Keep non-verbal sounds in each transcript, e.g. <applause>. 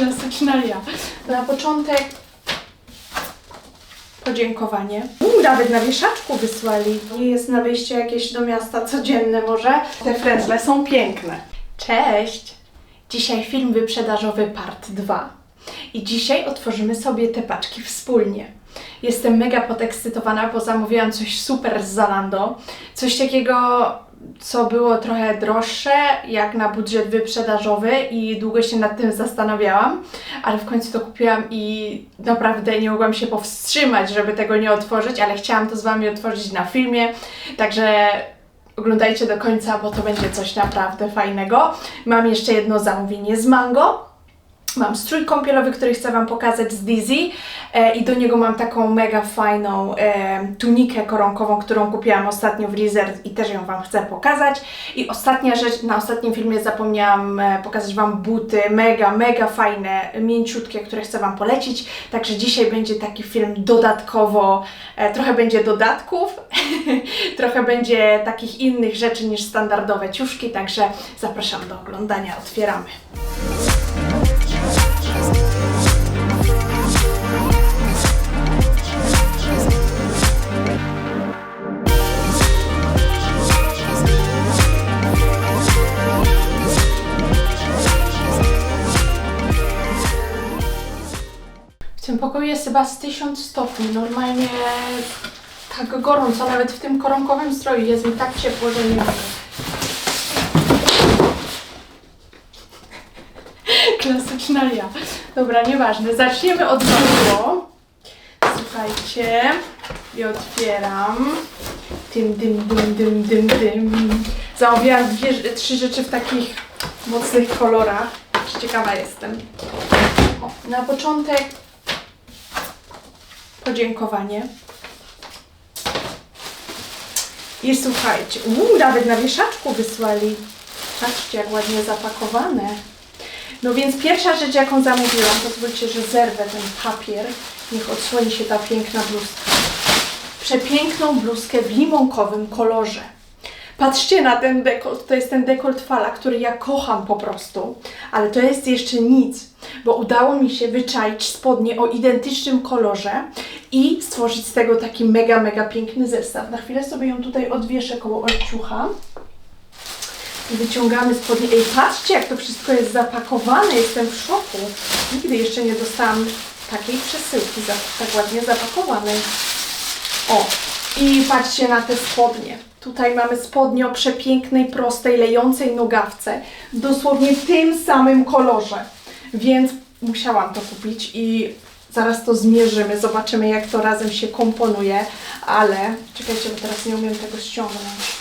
Klasyczna ja. Na początek podziękowanie. Uuu, nawet na wieszaczku wysłali. Nie jest na wyjście jakieś do miasta codzienne może. Te frędzle są piękne. Cześć! Dzisiaj film wyprzedażowy part 2. I dzisiaj otworzymy sobie te paczki wspólnie. Jestem mega podekscytowana, bo zamówiłam coś super z Zalando. Coś takiego, co było trochę droższe, jak na budżet wyprzedażowy i długo się nad tym zastanawiałam, ale w końcu to kupiłam i naprawdę nie mogłam się powstrzymać, żeby tego nie otworzyć, ale chciałam to z Wami otworzyć na filmie, także oglądajcie do końca, bo to będzie coś naprawdę fajnego. Mam jeszcze jedno zamówienie z Mango. Mam strój kąpielowy, który chcę Wam pokazać z Dizzy e, i do niego mam taką mega fajną e, tunikę koronkową, którą kupiłam ostatnio w Resort i też ją Wam chcę pokazać. I ostatnia rzecz, na ostatnim filmie zapomniałam e, pokazać Wam buty, mega, mega fajne, mięciutkie, które chcę Wam polecić. Także dzisiaj będzie taki film dodatkowo, e, trochę będzie dodatków, <laughs> trochę będzie takich innych rzeczy niż standardowe ciuszki, także zapraszam do oglądania, otwieramy. Chyba z 1000 stopni. Normalnie tak gorąco, nawet w tym koronkowym stroju jest mi tak ciepło, że nie mogę. <laughs> Klasyczna ja. Dobra, nieważne. Zaczniemy od dołu. Słuchajcie. I otwieram. Dym, dym, dym, dym, dym, dym. Zamówiłam dwie, trzy rzeczy w takich mocnych kolorach. Ciekawa jestem. O, na początek podziękowanie. I słuchajcie, nawet na wieszaczku wysłali. Patrzcie, jak ładnie zapakowane. No więc pierwsza rzecz, jaką zamówiłam, pozwólcie, że zerwę ten papier. Niech odsłoni się ta piękna bluzka. Przepiękną bluzkę w limonkowym kolorze. Patrzcie na ten dekolt, to jest ten dekolt fala, który ja kocham po prostu, ale to jest jeszcze nic, bo udało mi się wyczaić spodnie o identycznym kolorze i stworzyć z tego taki mega, mega piękny zestaw. Na chwilę sobie ją tutaj odwieszę koło odciucha. I wyciągamy spodnie. Ej, patrzcie, jak to wszystko jest zapakowane, jestem w szoku. Nigdy jeszcze nie dostałam takiej przesyłki tak ładnie zapakowanej. O, i patrzcie na te spodnie. Tutaj mamy spodnie o przepięknej, prostej, lejącej nogawce. Dosłownie tym samym kolorze. Więc musiałam to kupić i zaraz to zmierzymy. Zobaczymy, jak to razem się komponuje. Ale czekajcie, bo teraz nie umiem tego ściągnąć.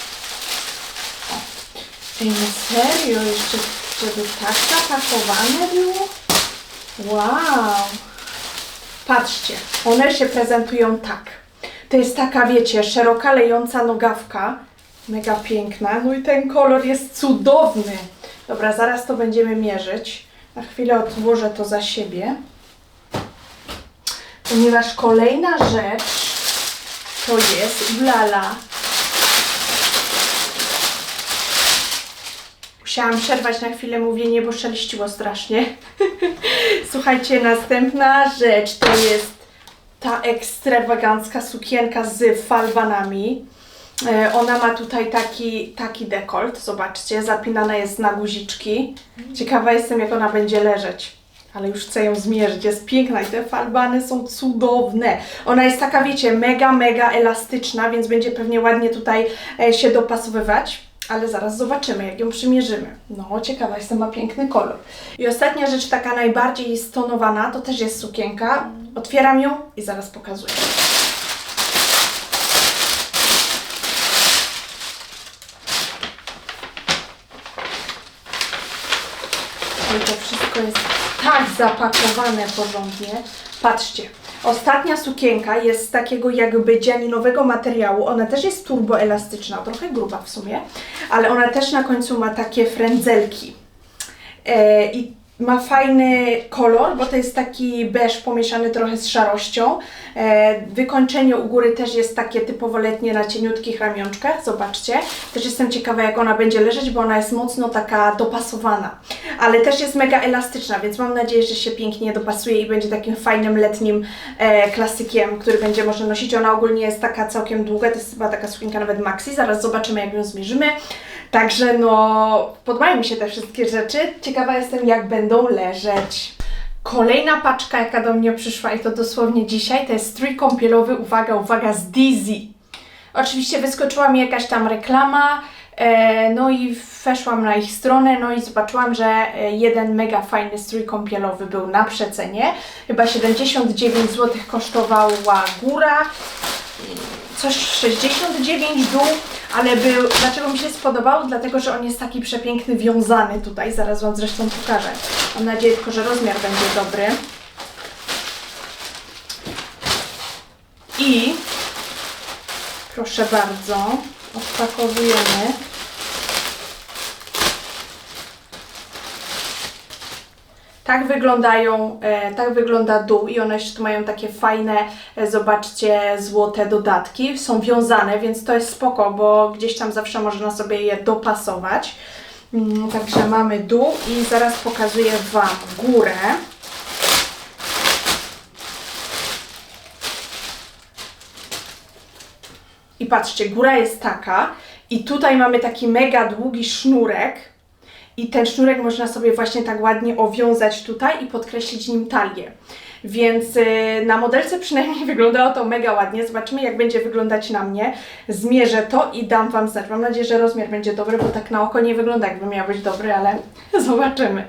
Ej, no serio? Jeszcze, żeby tak zapakowane było? Wow! Patrzcie, one się prezentują tak. To jest taka, wiecie, szeroka, lejąca nogawka. Mega piękna. No i ten kolor jest cudowny. Dobra, zaraz to będziemy mierzyć. Na chwilę odłożę to za siebie. Ponieważ kolejna rzecz to jest ulala. Musiałam przerwać na chwilę mówienie, bo szeleściło strasznie. <laughs> Słuchajcie, następna rzecz to jest ta ekstrawagancka sukienka z falbanami. E, Ona ma tutaj taki, taki dekolt, zobaczcie, zapinana jest na guziczki. Ciekawa jestem, jak ona będzie leżeć. Ale już chcę ją zmierzyć, jest piękna i te falbany są cudowne. Ona jest taka, wiecie, mega, mega elastyczna, więc będzie pewnie ładnie tutaj e, się dopasowywać. Ale zaraz zobaczymy, jak ją przymierzymy. No, ciekawa jestem, ma piękny kolor. I ostatnia rzecz, taka najbardziej stonowana, to też jest sukienka. Otwieram ją i zaraz pokazuję. Ale to wszystko jest tak zapakowane porządnie. Patrzcie, ostatnia sukienka jest z takiego jakby dzianinowego materiału. Ona też jest turboelastyczna, trochę gruba w sumie, ale ona też na końcu ma takie frędzelki. E, I ma fajny kolor, bo to jest taki beż pomieszany trochę z szarością. E, wykończenie u góry też jest takie typowo letnie na cieniutkich ramionczkach, zobaczcie. Też jestem ciekawa jak ona będzie leżeć, bo ona jest mocno taka dopasowana. Ale też jest mega elastyczna, więc mam nadzieję, że się pięknie dopasuje i będzie takim fajnym letnim e, klasykiem, który będzie można nosić. Ona ogólnie jest taka całkiem długa, to jest chyba taka sukienka nawet maxi. Zaraz zobaczymy jak ją zmierzymy. Także no, podobają mi się te wszystkie rzeczy. Ciekawa jestem, jak będą leżeć. Kolejna paczka, jaka do mnie przyszła i to dosłownie dzisiaj, to jest strój kąpielowy, uwaga, uwaga, z Dizzy. Oczywiście wyskoczyła mi jakaś tam reklama, e, no i weszłam na ich stronę, no i zobaczyłam, że e, jeden mega fajny strój kąpielowy był na przecenie. Chyba 79 zł kosztowała góra, coś 69 dół, ale był, dlaczego mi się spodobał? Dlatego, że on jest taki przepiękny, wiązany tutaj, zaraz Wam zresztą pokażę. Mam nadzieję tylko, że rozmiar będzie dobry. I proszę bardzo, odpakowujemy. Tak wyglądają, e, tak wygląda dół i one jeszcze tu mają takie fajne, e, zobaczcie, złote dodatki. Są wiązane, więc to jest spoko, bo gdzieś tam zawsze można sobie je dopasować. Mm, Także mamy dół i zaraz pokazuję Wam górę. I patrzcie, góra jest taka i tutaj mamy taki mega długi sznurek i ten sznurek można sobie właśnie tak ładnie owiązać tutaj i podkreślić nim talię. Więc y, na modelce przynajmniej <laughs> wyglądało to mega ładnie. Zobaczymy jak będzie wyglądać na mnie. Zmierzę to i dam Wam znać. Mam nadzieję, że rozmiar będzie dobry, bo tak na oko nie wygląda jakby miał być dobry, ale <laughs> zobaczymy.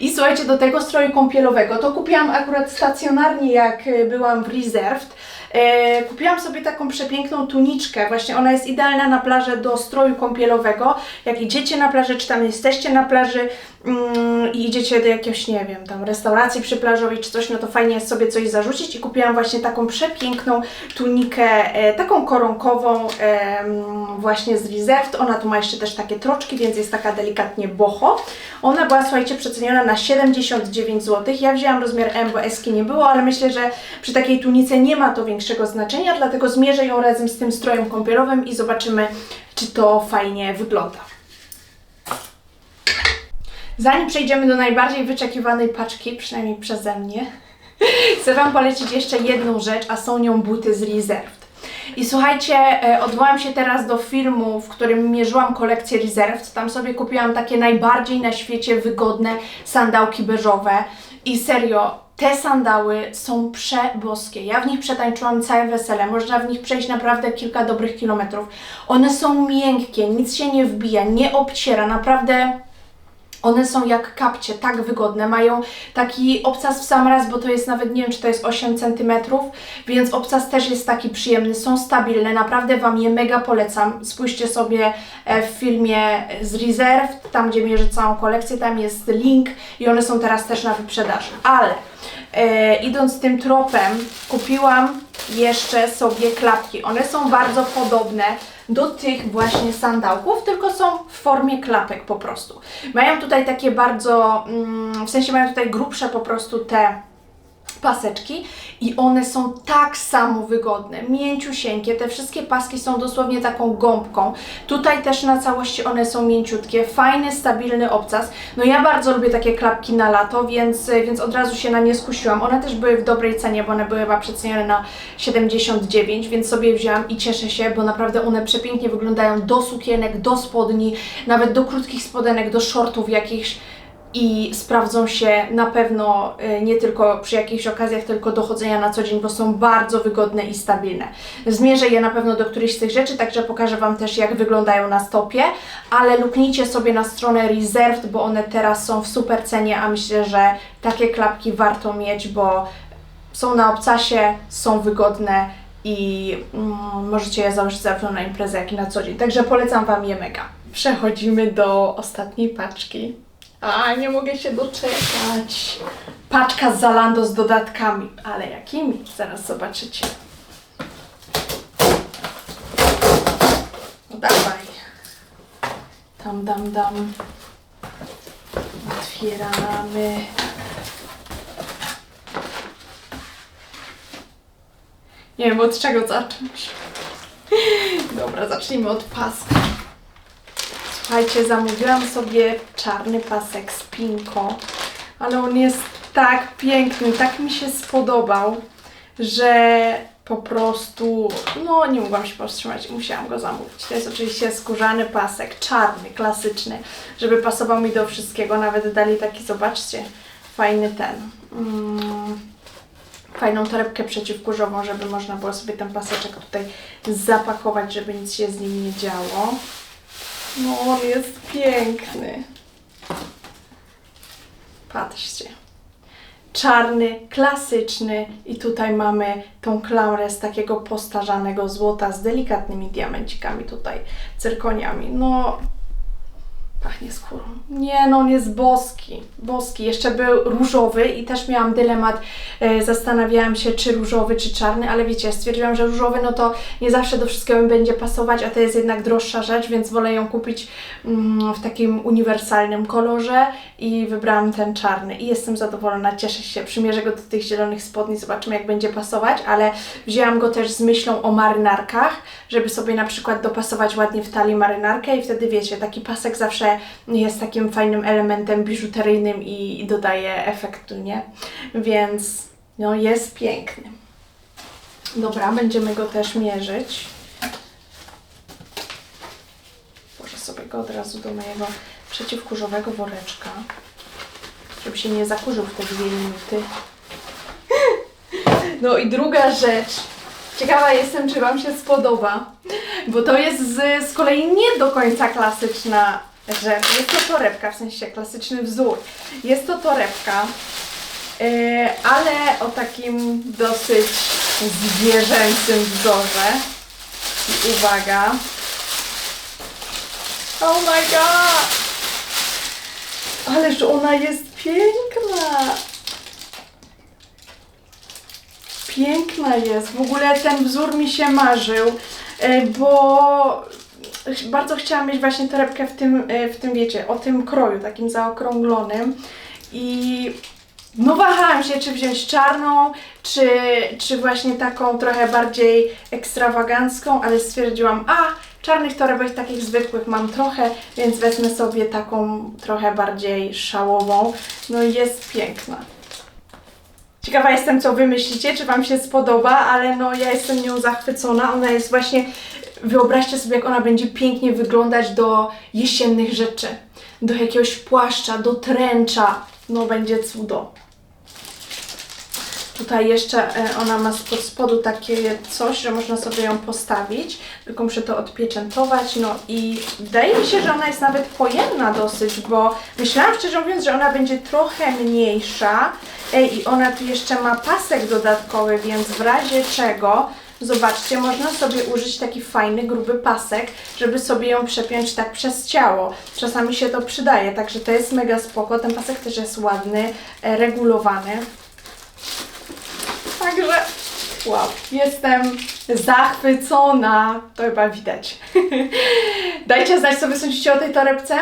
I słuchajcie, do tego stroju kąpielowego to kupiłam akurat stacjonarnie jak y, byłam w Reserved. E, kupiłam sobie taką przepiękną tuniczkę, właśnie ona jest idealna na plażę do stroju kąpielowego. Jak idziecie na plażę, czy tam jesteście na plaży i idziecie do jakiejś, nie wiem, tam restauracji przyplażowej czy coś, no to fajnie jest sobie coś zarzucić i kupiłam właśnie taką przepiękną tunikę, e, taką koronkową e, mm, właśnie z Reserved. Ona tu ma jeszcze też takie troczki, więc jest taka delikatnie boho. Ona była, słuchajcie, przeceniona na 79 zł. Ja wzięłam rozmiar M, bo eski nie było, ale myślę, że przy takiej tunice nie ma to większego znaczenia, dlatego zmierzę ją razem z tym strojem kąpielowym i zobaczymy, czy to fajnie wygląda. Zanim przejdziemy do najbardziej wyczekiwanej paczki, przynajmniej przeze mnie, <laughs> chcę Wam polecić jeszcze jedną rzecz, a są nią buty z Reserved. I słuchajcie, e, odwołam się teraz do filmu, w którym mierzyłam kolekcję Reserved. Tam sobie kupiłam takie najbardziej na świecie wygodne sandałki beżowe. I serio, te sandały są przeboskie. Ja w nich przetańczyłam całe wesele. Można w nich przejść naprawdę kilka dobrych kilometrów. One są miękkie, nic się nie wbija, nie obciera. Naprawdę one są jak kapcie, tak wygodne. Mają taki obcas w sam raz, bo to jest nawet, nie wiem, czy to jest 8 cm, więc obcas też jest taki przyjemny. Są stabilne, naprawdę Wam je mega polecam. Spójrzcie sobie e, w filmie z Reserved, tam gdzie mierzę całą kolekcję, tam jest link i one są teraz też na wyprzedaży. Ale e, idąc tym tropem, kupiłam jeszcze sobie klapki. One są bardzo podobne do tych właśnie sandałków, tylko są w formie klapek po prostu. Mają tutaj takie bardzo, mm, w sensie mają tutaj grubsze po prostu te paseczki i one są tak samo wygodne, mięciusieńkie, te wszystkie paski są dosłownie taką gąbką. Tutaj też na całości one są mięciutkie, fajny, stabilny obcas. No ja bardzo lubię takie klapki na lato, więc, więc od razu się na nie skusiłam. One też były w dobrej cenie, bo one były chyba przecenione na 79, więc sobie wzięłam i cieszę się, bo naprawdę one przepięknie wyglądają do sukienek, do spodni, nawet do krótkich spodenek, do shortów jakichś i sprawdzą się na pewno y, nie tylko przy jakichś okazjach, tylko do chodzenia na co dzień, bo są bardzo wygodne i stabilne. Zmierzę je na pewno do którychś z tych rzeczy, także pokażę Wam też jak wyglądają na stopie, ale luknijcie sobie na stronę Reserved, bo one teraz są w super cenie, a myślę, że takie klapki warto mieć, bo są na obcasie, są wygodne i mm, możecie je założyć zarówno na imprezę, jak i na co dzień. Także polecam Wam je mega. Przechodzimy do ostatniej paczki. A, nie mogę się doczekać. Paczka z Zalando z dodatkami. Ale jakimi? Zaraz zobaczycie. No dawaj. Tam, dam, dam. otwieramy. Nie wiem od czego zacząć. <laughs> Dobra, zacznijmy od paska. Słuchajcie, zamówiłam sobie czarny pasek z pinko, ale on jest tak piękny, tak mi się spodobał, że po prostu, no nie mogłam się powstrzymać musiałam go zamówić. To jest oczywiście skórzany pasek, czarny, klasyczny, żeby pasował mi do wszystkiego. Nawet dali taki, zobaczcie, fajny ten, mm, fajną torebkę przeciwkurzową, żeby można było sobie ten paseczek tutaj zapakować, żeby nic się z nim nie działo. No, on jest piękny. Patrzcie. Czarny, klasyczny i tutaj mamy tą klamrę z takiego postarzanego złota z delikatnymi diamencikami tutaj, cyrkoniami. No, pachnie skórą. Nie, no on jest boski, boski. Jeszcze był różowy i też miałam dylemat, e, zastanawiałam się czy różowy, czy czarny, ale wiecie, stwierdziłam, że różowy no to nie zawsze do wszystkiego mi będzie pasować, a to jest jednak droższa rzecz, więc wolę ją kupić mm, w takim uniwersalnym kolorze i wybrałam ten czarny i jestem zadowolona, cieszę się. Przymierzę go do tych zielonych spodni, zobaczymy jak będzie pasować, ale wzięłam go też z myślą o marynarkach, żeby sobie na przykład dopasować ładnie w talii marynarkę i wtedy wiecie, taki pasek zawsze jest takim fajnym elementem biżuteryjnym i, i dodaje efektu, nie? Więc no jest piękny. Dobra, będziemy go też mierzyć. Włożę sobie go od razu do mojego przeciwkurzowego woreczka, żeby się nie zakurzył w te dwie minuty. <laughs> No i druga rzecz. Ciekawa jestem, czy Wam się spodoba, bo to jest z, z kolei nie do końca klasyczna rzecz. Jest to torebka, w sensie klasyczny wzór. Jest to torebka, yy, ale o takim dosyć zwierzęcym wzorze. I uwaga. Oh my god! Ależ ona jest piękna! Piękna jest. W ogóle ten wzór mi się marzył, e, bo bardzo chciałam mieć właśnie torebkę w tym, e, w tym wiecie, o tym kroju, takim zaokrąglonym. I no wahałam się, czy wziąć czarną, czy, czy właśnie taką trochę bardziej ekstrawagancką, ale stwierdziłam, a czarnych torebek takich zwykłych mam trochę, więc wezmę sobie taką trochę bardziej szałową. No i jest piękna. Ciekawa jestem, co Wy myślicie, czy Wam się spodoba, ale no ja jestem nią zachwycona. Ona jest właśnie, wyobraźcie sobie, jak ona będzie pięknie wyglądać do jesiennych rzeczy. Do jakiegoś płaszcza, do tręcza. No będzie cudo. Tutaj jeszcze e, ona ma spod spodu takie coś, że można sobie ją postawić, tylko muszę to odpieczętować, no i wydaje mi się, że ona jest nawet pojemna dosyć, bo myślałam szczerze mówiąc, że ona będzie trochę mniejsza Ej, i ona tu jeszcze ma pasek dodatkowy, więc w razie czego Zobaczcie, można sobie użyć taki fajny, gruby pasek, żeby sobie ją przepiąć tak przez ciało. Czasami się to przydaje, także to jest mega spoko. Ten pasek też jest ładny, e, regulowany. Także wow, jestem zachwycona. To chyba widać. <laughs> Dajcie znać, co wy sądzicie o tej torebce,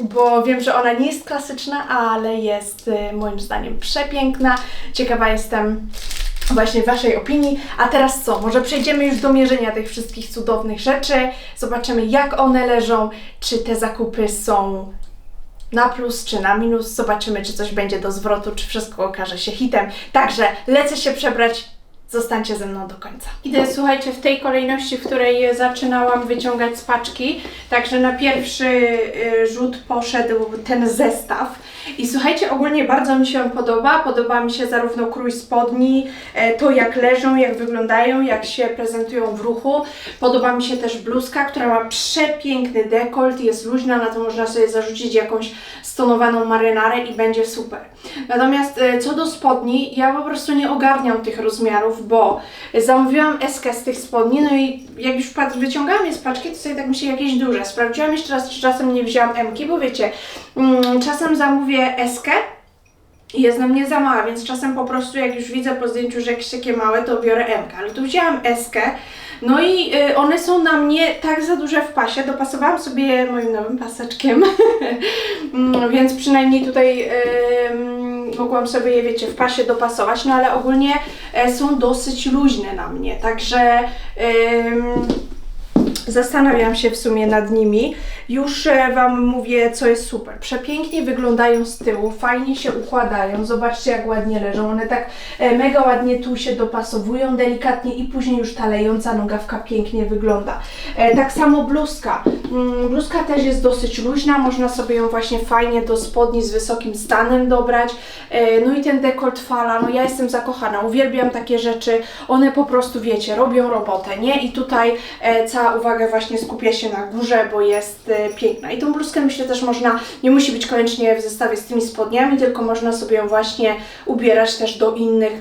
bo wiem, że ona nie jest klasyczna, ale jest y, moim zdaniem przepiękna. Ciekawa jestem właśnie Waszej opinii. A teraz co? Może przejdziemy już do mierzenia tych wszystkich cudownych rzeczy. Zobaczymy, jak one leżą, czy te zakupy są na plus czy na minus. Zobaczymy, czy coś będzie do zwrotu, czy wszystko okaże się hitem. Także lecę się przebrać. Zostańcie ze mną do końca. Idę, słuchajcie, w tej kolejności, w której zaczynałam wyciągać z paczki. Także na pierwszy y, rzut poszedł ten zestaw. I słuchajcie, ogólnie bardzo mi się on podoba. Podoba mi się zarówno krój spodni, e, to jak leżą, jak wyglądają, jak się prezentują w ruchu. Podoba mi się też bluzka, która ma przepiękny dekolt, jest luźna, na to można sobie zarzucić jakąś stonowaną marynarę i będzie super. Natomiast e, co do spodni, ja po prostu nie ogarniam tych rozmiarów, bo zamówiłam eskę z tych spodni, no i jak już wyciągałam je z paczki, to sobie tak myślę, jakieś duże. Sprawdziłam jeszcze raz, czy czasem nie wzięłam M-ki, bo wiecie, mm, czasem zamówię eskę i jest na mnie za mała, więc czasem po prostu jak już widzę po zdjęciu, że jakieś takie małe, to biorę M, ale tu wzięłam eskę, no i y, one są na mnie tak za duże w pasie, dopasowałam sobie moim nowym paseczkiem <laughs> mm, więc przynajmniej tutaj em, mogłam sobie je, wiecie, w pasie dopasować, no ale ogólnie e, są dosyć luźne na mnie, także em, Zastanawiam się w sumie nad nimi. Już e, Wam mówię, co jest super. Przepięknie wyglądają z tyłu, fajnie się układają. Zobaczcie, jak ładnie leżą. One tak e, mega ładnie tu się dopasowują delikatnie i później już ta lejąca nogawka pięknie wygląda. E, tak samo bluzka. Mm, bluzka też jest dosyć luźna, można sobie ją właśnie fajnie do spodni z wysokim stanem dobrać. No i ten dekolt fala, no ja jestem zakochana, uwielbiam takie rzeczy. One po prostu, wiecie, robią robotę, nie? I tutaj cała uwaga właśnie skupia się na górze, bo jest e, piękna. I tą bluzkę myślę też można, nie musi być koniecznie w zestawie z tymi spodniami, tylko można sobie ją właśnie ubierać też do innych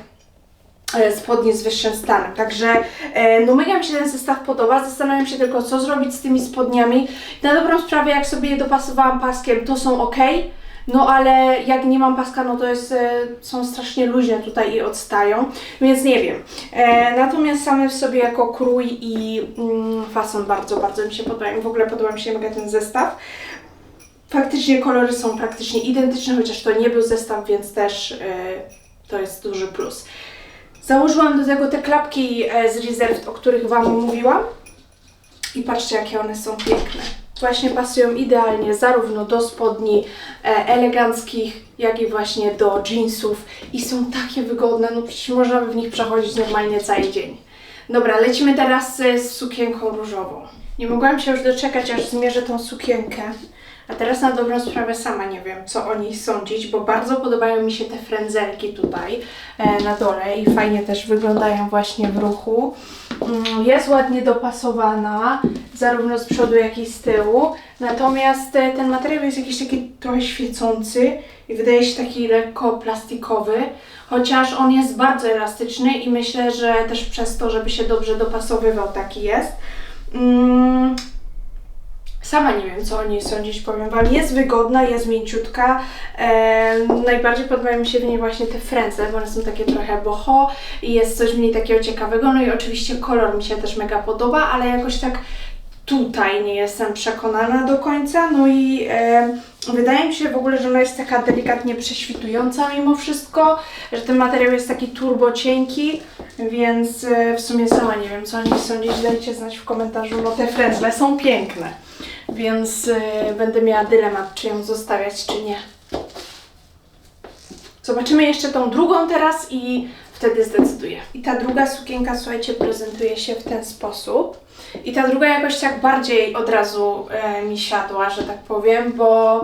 e, spodni z wyższym stanem. Także e, no mega mi się ten zestaw podoba. Zastanawiam się tylko, co zrobić z tymi spodniami. Na dobrą sprawę, jak sobie je dopasowałam paskiem, to są ok. No ale jak nie mam paska, no to jest, e, są strasznie luźne tutaj i odstają, więc nie wiem. E, natomiast same w sobie jako krój i mm, fason bardzo, bardzo mi się podobają. W ogóle podoba mi się mega ten zestaw. Faktycznie kolory są praktycznie identyczne, chociaż to nie był zestaw, więc też e, to jest duży plus. Założyłam do tego te klapki e, z Reserved, o których Wam mówiłam. I patrzcie, jakie one są piękne. Właśnie pasują idealnie zarówno do spodni e, eleganckich, jak i właśnie do jeansów. I są takie wygodne, no przecież można by w nich przechodzić normalnie cały dzień. Dobra, lecimy teraz e, z sukienką różową. Nie mogłam się już doczekać, aż zmierzę tą sukienkę. A teraz na dobrą sprawę sama nie wiem, co o niej sądzić, bo bardzo podobają mi się te frędzelki tutaj e, na dole i fajnie też wyglądają właśnie w ruchu. Mm, Jest ładnie dopasowana, zarówno z przodu, jak i z tyłu. Natomiast e, ten materiał jest jakiś taki trochę świecący i wydaje się taki lekko plastikowy, chociaż on jest bardzo elastyczny i myślę, że też przez to, żeby się dobrze dopasowywał, taki jest. Sama nie wiem, co o niej sądzić, powiem Wam. Jest wygodna, jest mięciutka. E, najbardziej podobają mi się w niej właśnie te frędzle, bo one są takie trochę boho i jest coś w niej takiego ciekawego. No i oczywiście kolor mi się też mega podoba, ale jakoś tak tutaj nie jestem przekonana do końca. No i e, wydaje mi się w ogóle, że ona jest taka delikatnie prześwitująca mimo wszystko, że ten materiał jest taki turbo cienki, więc e, w sumie sama nie wiem, co o nich sądzić. Dajcie znać w komentarzu. No te frędzle są piękne więc y, będę miała dylemat, czy ją zostawiać, czy nie. Zobaczymy jeszcze tą drugą teraz i wtedy zdecyduję. I ta druga sukienka, słuchajcie, prezentuje się w ten sposób. I ta druga jakoś tak bardziej od razu e, mi siadła, że tak powiem, bo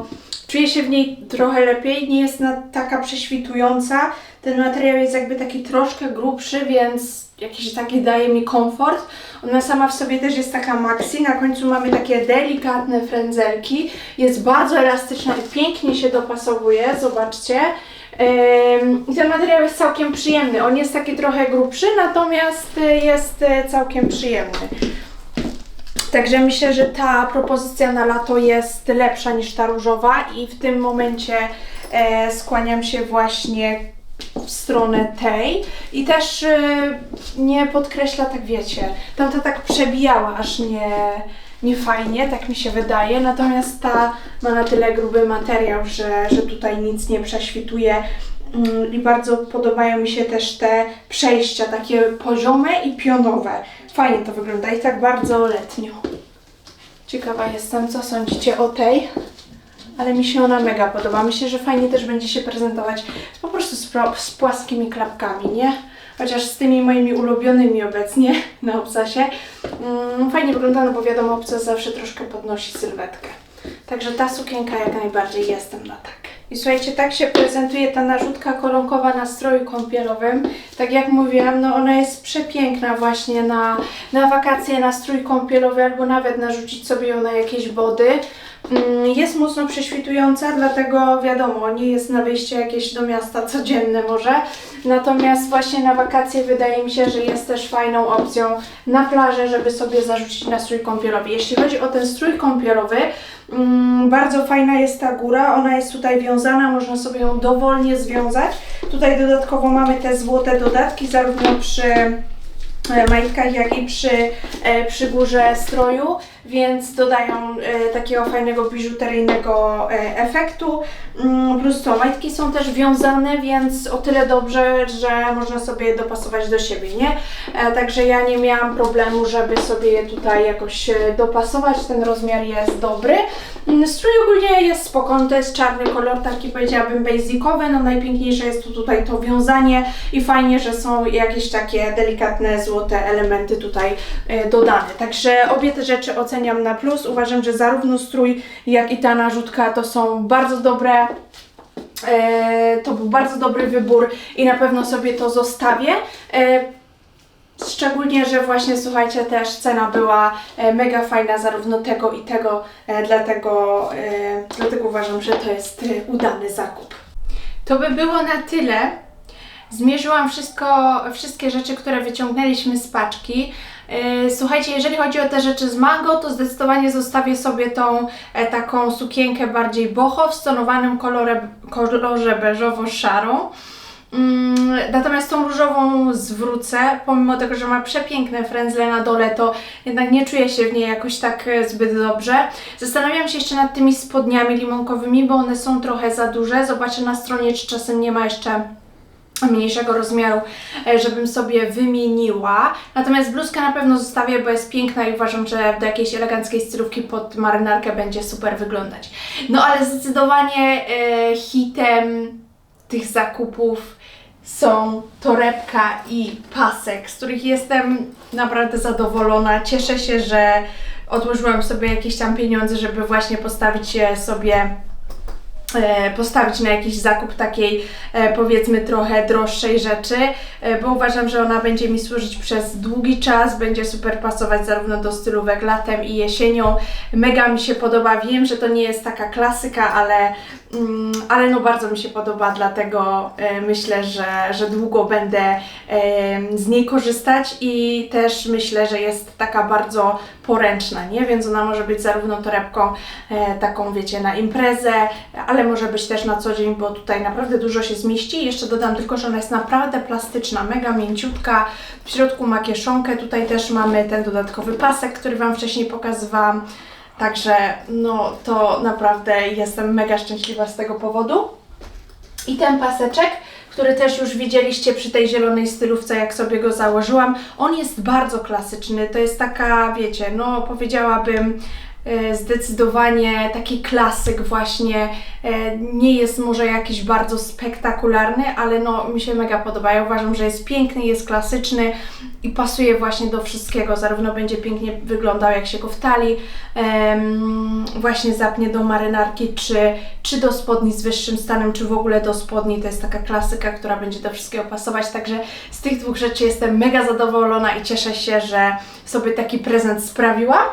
czuję się w niej trochę lepiej, nie jest taka prześwitująca. Ten materiał jest jakby taki troszkę grubszy, więc jakiś taki daje mi komfort. Ona sama w sobie też jest taka maxi. Na końcu mamy takie delikatne frędzelki. Jest bardzo elastyczna i pięknie się dopasowuje. Zobaczcie. I ten materiał jest całkiem przyjemny. On jest taki trochę grubszy, natomiast y, jest y, całkiem przyjemny. Także myślę, że ta propozycja na lato jest lepsza niż ta różowa i w tym momencie e, skłaniam się właśnie w stronę tej. I też e, nie podkreśla, tak wiecie, tamta tak przebijała aż nie, nie fajnie, tak mi się wydaje, natomiast ta ma na tyle gruby materiał, że, że tutaj nic nie prześwituje i bardzo podobają mi się też te przejścia, takie poziome i pionowe. Fajnie to wygląda i tak bardzo letnio. Ciekawa jestem, co sądzicie o tej, ale mi się ona mega podoba. Myślę, że fajnie też będzie się prezentować po prostu z, z płaskimi klapkami, nie? Chociaż z tymi moimi ulubionymi obecnie na obcasie. Mm, fajnie wygląda, no bo wiadomo, obcas zawsze troszkę podnosi sylwetkę. Także ta sukienka jak najbardziej jestem na tak. I słuchajcie, tak się prezentuje ta narzutka koronkowa na stroju kąpielowym. Tak jak mówiłam, no ona jest przepiękna właśnie na, na wakacje, na strój kąpielowy albo nawet narzucić sobie ją na jakieś body. Mm, Jest mocno prześwitująca, dlatego wiadomo, nie jest na wyjście jakieś do miasta codzienne może. Natomiast właśnie na wakacje wydaje mi się, że jest też fajną opcją na plażę, żeby sobie zarzucić na strój kąpielowy. Jeśli chodzi o ten strój kąpielowy, mm, bardzo fajna jest ta góra, ona jest tutaj wiązana, można sobie ją dowolnie związać. Tutaj dodatkowo mamy te złote dodatki, zarówno przy e, majtkach, jak i przy, e, przy górze stroju. Więc dodają e, takiego fajnego biżuteryjnego e, efektu. Mm, plus to, majtki są też wiązane, więc o tyle dobrze, że można sobie je dopasować do siebie, nie? E, także ja nie miałam problemu, żeby sobie je tutaj jakoś dopasować, ten rozmiar jest dobry. Mm, Strój ogólnie jest spokojny, to jest czarny kolor, taki powiedziałabym basicowy, no najpiękniejsze jest tu tutaj to wiązanie i fajnie, że są jakieś takie delikatne złote elementy tutaj dodane. Także obie te rzeczy oceniam na plus. Uważam, że zarówno strój, jak i ta narzutka to są bardzo dobre E, to był bardzo dobry wybór i na pewno sobie to zostawię. E, Szczególnie, że właśnie słuchajcie, też cena była e, mega fajna, zarówno tego i tego, dlatego, dlatego uważam, że to jest udany zakup. To by było na tyle. Zmierzyłam wszystko, wszystkie rzeczy, które wyciągnęliśmy z paczki. Yy, Słuchajcie, jeżeli chodzi o te rzeczy z mango, to zdecydowanie zostawię sobie tą e, taką sukienkę bardziej boho w stonowanym kolorze, kolorze beżowo-szarą. Mm, natomiast tą różową zwrócę, pomimo tego, że ma przepiękne frędzle na dole, to jednak nie czuję się w niej jakoś tak e, zbyt dobrze. Zastanawiam się jeszcze nad tymi spodniami limonkowymi, bo one są trochę za duże. Zobaczę na stronie, czy czasem nie ma jeszcze mniejszego rozmiaru, e, żebym sobie wymieniła. Natomiast bluzkę na pewno zostawię, bo jest piękna i uważam, że do jakiejś eleganckiej stylówki pod marynarkę będzie super wyglądać. No ale zdecydowanie e, hitem tych zakupów są torebka i pasek, z których jestem naprawdę zadowolona. Cieszę się, że odłożyłam sobie jakieś tam pieniądze, żeby właśnie postawić je sobie postawić na jakiś zakup takiej e, powiedzmy trochę droższej rzeczy, e, bo uważam, że ona będzie mi służyć przez długi czas, będzie super pasować zarówno do stylówek latem i jesienią. Mega mi się podoba, wiem, że to nie jest taka klasyka, ale, mm, ale no bardzo mi się podoba, dlatego e, myślę, że, że długo będę e, z niej korzystać i też myślę, że jest taka bardzo poręczna, nie? Więc ona może być zarówno torebką e, taką, wiecie, na imprezę, ale może być też na co dzień, bo tutaj naprawdę dużo się zmieści. Jeszcze dodam tylko, że ona jest naprawdę plastyczna, mega mięciutka. W środku ma kieszonkę, tutaj też mamy ten dodatkowy pasek, który Wam wcześniej pokazywałam. Także no to naprawdę jestem mega szczęśliwa z tego powodu. I ten paseczek, który też już widzieliście przy tej zielonej stylówce, jak sobie go założyłam, on jest bardzo klasyczny. To jest taka, wiecie, no powiedziałabym zdecydowanie taki klasyk właśnie. E, Nie jest może jakiś bardzo spektakularny, ale no mi się mega podoba. Ja uważam, że jest piękny, jest klasyczny i pasuje właśnie do wszystkiego. Zarówno będzie pięknie wyglądał, jak się go w talii em, właśnie zapnie do marynarki, czy, czy do spodni z wyższym stanem, czy w ogóle do spodni. To jest taka klasyka, która będzie do wszystkiego pasować. Także z tych dwóch rzeczy jestem mega zadowolona i cieszę się, że sobie taki prezent sprawiłam.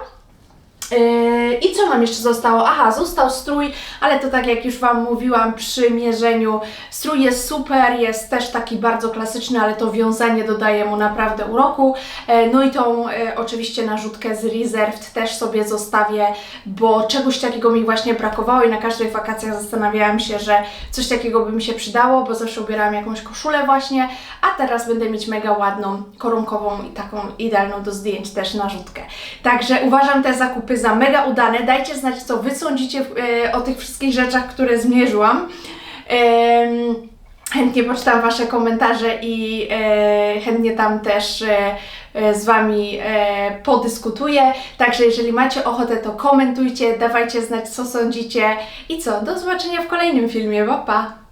Yy, I co nam jeszcze zostało? Aha, został strój, ale to tak jak już Wam mówiłam przy mierzeniu, strój jest super, jest też taki bardzo klasyczny, ale to wiązanie dodaje mu naprawdę uroku. E, No i tą e, oczywiście narzutkę z Reserved też sobie zostawię, bo czegoś takiego mi właśnie brakowało i na każdych wakacjach zastanawiałam się, że coś takiego by mi się przydało, bo zawsze ubierałam jakąś koszulę właśnie, a teraz będę mieć mega ładną, korunkową i taką idealną do zdjęć też narzutkę. Także uważam te zakupy za mega udane. Dajcie znać, co Wy sądzicie e, o tych wszystkich rzeczach, które zmierzyłam. Chętnie poczytam Wasze komentarze i e, chętnie tam też e, z Wami podyskutuję. Także jeżeli macie ochotę, to komentujcie, dawajcie znać, co sądzicie. I co, do zobaczenia w kolejnym filmie. Pa, pa!